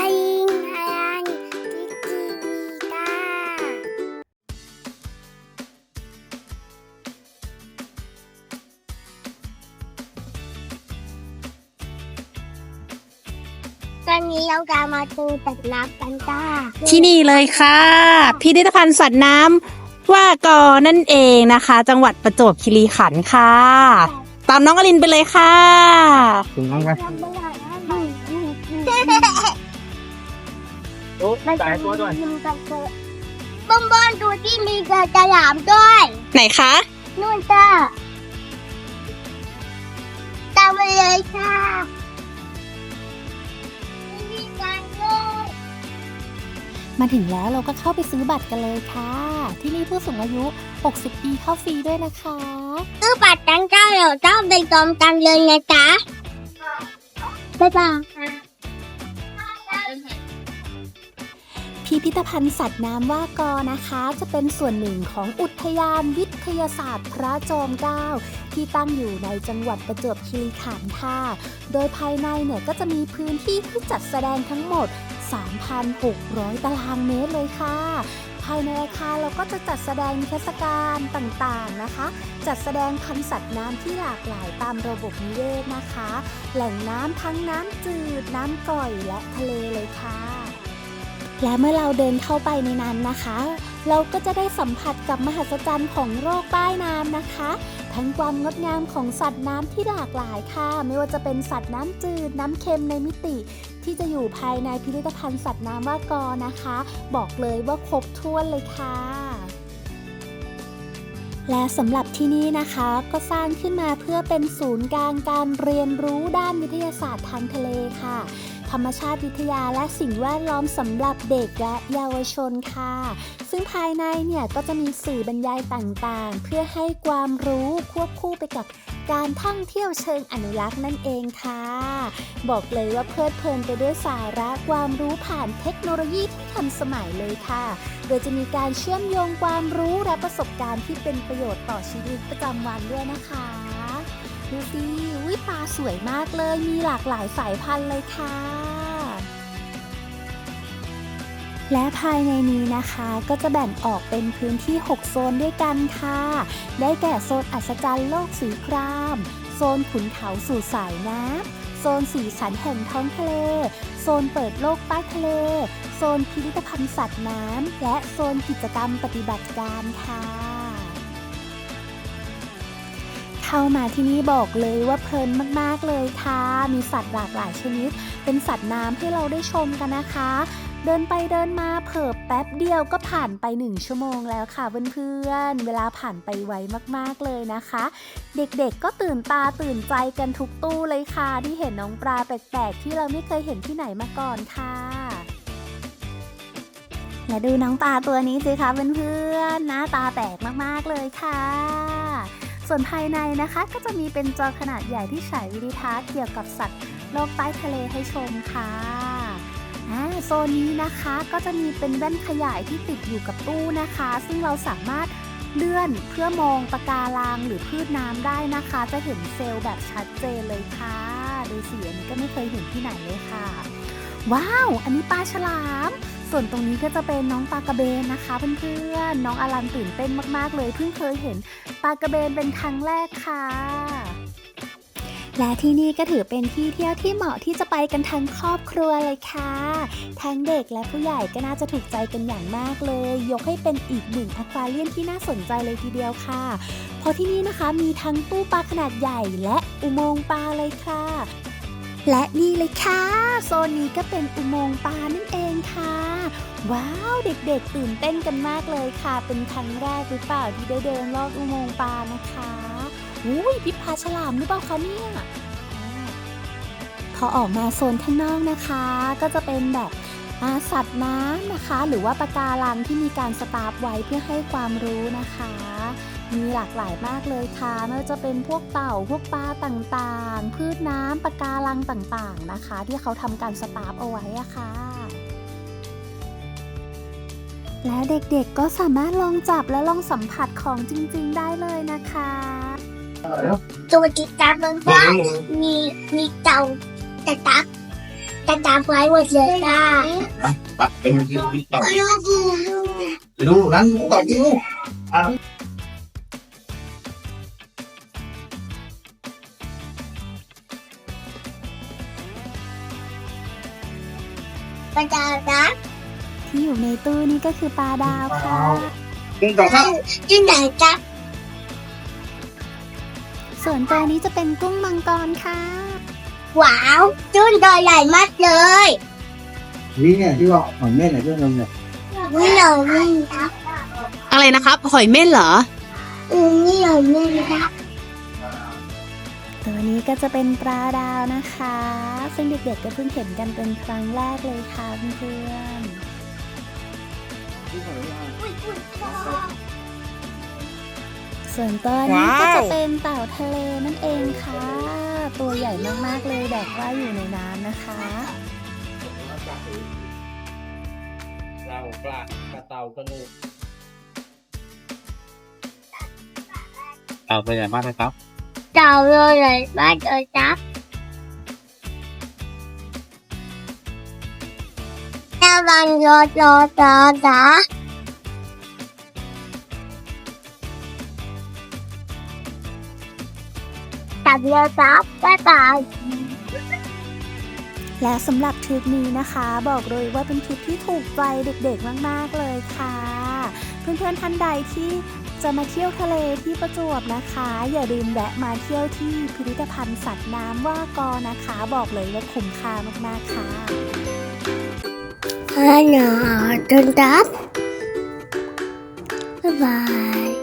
อายิงอายันกิกิมีกาตอนนี้เราจะมาดูตัดน้ำกันจ้าที่นี่เลยค่ะ พิพิธภัณฑ์สัตว์น้ำว่ากอนั่นเองนะคะ จังหวัดประจวบคีรีขันธ์ค่ะ ตามน้องอลินไปเลยค่ะ ถึงน้องกัน โอ้จ่ายตัวด้วยบอมบอนดูที่มีกระจะหลามด้วย ไหนคะ นู่นจ้าตามมาเลยค่ะมีการเลยมาถึงแล้วเราก็เข้าไปซื้อบัตรกันเลยค่ะ ที่นี่ผู้สูงอายุ 60 ปีเข้าฟรีด้วยนะคะ ซื้อบัตรจังเจ้าเดี๋ยวเจ้าไปจอมกันเลยนะจ๊ะบ๊ายบาย พิพิธภัณฑ์สัตว์น้ำว่ากอนะคะ จะเป็นส่วนหนึ่งของอุทยานวิทยาศาสตร์ พระจอมเกล้าที่ตั้งอยู่ในจังหวัดประจวบคีรีขันธ์ค่ะ โดยภายในเนี่ยก็จะมีพื้นที่ที่จัดแสดงทั้งหมด 3,600 ตารางเมตรเลยค่ะภายในอาคารเราก็จะจัดแสดงนิทศการต่างๆนะคะ จัดแสดงพันธุ์สัตว์น้ำที่หลากหลายตามระบบนิเวศนะคะ แหล่งน้ำทั้งน้ำจืด น้ำก่อยและทะเลเลยค่ะ และเมื่อเราเดินเข้าไปในนั้นนะคะ เราก็จะได้สัมผัสกับมหัศจรรย์ของโลกใต้น้ำนะคะ ทั้งความงดงามของสัตว์น้ำที่หลากหลายค่ะ ไม่ว่าจะเป็นสัตว์น้ำจืด น้ำเค็มในมิติ ที่จะอยู่ภายในพิพิธภัณฑ์สัตว์น้ำว่ากอนะคะ บอกเลยว่าครบถ้วนเลยค่ะและสำหรับที่นี่นะคะก็สร้างขึ้นมาเพื่อเป็นศูนย์กลางการเรียนรู้ด้านวิทยาศาสตร์ทางทะเลค่ะ ธรรมชาติวิทยาและสิ่งแวดล้อมสำหรับเด็กและเยาวชนค่ะ ซึ่งภายในเนี่ยก็จะมีสื่อบรรยายต่างๆ เพื่อให้ความรู้ควบคู่ไปกับการท่องเที่ยวเชิงอนุรักษ์นั่นเองค่ะ บอกเลยว่าเพลิดเพลินไปด้วยสาระความรู้ผ่านเทคโนโลยีที่ทันสมัยเลยค่ะ โดยจะมีการเชื่อมโยงความรู้และประสบการณ์ที่เป็นประโยชน์ต่อชีวิตประจำวันด้วยนะคะ ดูสิวิปลาสวยมากเลย มีหลากหลายสายพันธุ์เลยค่ะ และภายในนี้นะคะก็จะแบ่งออกเป็นพื้นที่ 6 โซนด้วยกันค่ะ ได้แก่โซนอัศจรรย์โลกสีคราม โซนขุนเขาสู่สายน้ำโซนสีสันแห่งท้องทะเล โซนเปิดโลกใต้ทะเล โซนพิพิธภัณฑ์สัตว์น้ำและโซนกิจกรรมปฏิบัติการค่ะ เข้ามาที่นี่บอกเลยว่าเพลินมากๆเลยค่ะ มีสัตว์หลากหลายชนิด เป็นสัตว์น้ำให้เราได้ชมกันนะคะ เดินไปเดินมาเผิบแป๊บเดียวก็ผ่านไป 1 ชั่วโมงแล้วค่ะเพื่อนๆ เวลาผ่านไปไวมากๆเลยนะคะ เด็กๆก็ตื่นตาตื่นใจกันทุกตู้เลยค่ะ ที่เห็นน้องปลาแปลกๆที่เราไม่เคยเห็นที่ไหนมาก่อนค่ะและดูน้องปลาตัวนี้สิคะเพื่อนๆหน้าตาแปลกมากๆเลยค่ะ ส่วนภายในนะคะก็จะมีเป็นจอขนาดใหญ่ที่ฉายวิดีทัศน์เกี่ยวกับสัตว์โลกใต้ทะเลให้ชมค่ะโซนนี้นะคะก็จะมีเป็นแว่นขยายที่ติดอยู่กับตู้นะคะ ซึ่งเราสามารถเลื่อนเพื่อมองปะการังหรือพืชน้ำได้นะคะ จะเห็นเซลล์แบบชัดเจนเลยค่ะดูสิอันนี้ก็ไม่เคยเห็นที่ไหนเลยค่ะ ว้าว อันนี้ปลาฉลาม ส่วนตรงนี้ก็จะเป็นน้องปลากระเบนนะคะเพื่อนๆ น้องอลันตื่นเต้นมากๆเลยเพิ่งเคยเห็นปลากระเบนเป็นครั้งแรกค่ะ และที่นี่ก็ถือเป็นที่เที่ยวที่เหมาะที่จะไปกันทั้งครอบครัวเลยค่ะ ทั้งเด็กและผู้ใหญ่ก็น่าจะถูกใจกันอย่างมากเลย ยกให้เป็นอีกหนึ่งอควาเรียมที่น่าสนใจเลยทีเดียวค่ะ เพราะที่นี่นะคะมีทั้งตู้ปลาขนาดใหญ่และอุโมงค์ปลาเลยค่ะ และนี่เลยค่ะ โซนนี้ก็เป็นอุโมงค์ปลานั่นเองค่ะ ว้าวเด็กๆ ตื่นเต้นกันมากเลยค่ะ เป็นครั้งแรกหรือเปล่าที่ได้เดินลอดอุโมงค์ปลานะคะอุ้ยพิพาฉลามหรือเปล่าคะเนี่ยพอออกมาโซนข้างนอกนะคะ ก็จะเป็นแบบอาสัตว์น้ำนะคะ หรือว่าปะการังที่มีการสตาร์ฟไว้เพื่อให้ความรู้นะคะ มีหลากหลายมากเลยค่ะไม่ว่าจะเป็นพวกเต่าพวกปลาต่างๆ พืชน้ำปะการังต่างๆนะคะ ที่เขาทำการสตาร์ฟเอาไว้อะค่ะและเด็กๆก็สามารถลองจับและลองสัมผัสของจริงๆได้เลยนะคะตัวติดตามมันว่ามีมีเต่าแต่ตักกระจายไว้หมดเลยจ้าปักเป็นยูวิต่อดูนั้นต่อยูอ่ะกระจายนะที่อยู่ในตู้นี้ก็คือปลาดาวค่ะหนึ่งสองสามที่ไหนจ้าส่วนตัวนี้จะเป็นกุ้งมังกรค่ะ ว้าวจุ้นตัวใหญ่มากเลยนี่เนี่ยที่ว่าของแม่ไหนเรื่องนึงเนี่ยนี่หน่อยนี่ครับอะไรนะครับ หอยเม่นเหรออืมนี่หน่อยนี่ครับ ตัวนี้ก็จะเป็นปลาดาวนะคะ ซึ่งเด็กๆก็เพิ่งเห็นกันเป็นครั้งแรกเลยค่ะเพื่อนส่วนตัวนี้ก็จะเป็นเต่าทะเลนั่นเองค่ะ ตัวใหญ่มากๆเลยแบบว่าอยู่ในน้ำนะคะเราปลากระเต่ากระนูเอาไปใหญ่มากเลยครับ เจ้าเลยใหญ่มากเลยจ้าแม่บังรอรอรอจ้าจับเรือจ้าบ๊ายบายและสำหรับทริปนี้นะคะ บอกเลยว่าเป็นทริปที่ถูกใจเด็กๆมากๆเลยค่ะ เพื่อนๆท่านใดที่ จะมาเที่ยวทะเลที่ประจวบนะคะ อย่าลืมแวะมาเที่ยวที่พิพิธภัณฑ์สัตว์น้ำว่ากอนะคะ บอกเลยว่าคุ้มค่ามากๆค่ะฮัลโหลตุนดับบ๊ายบาย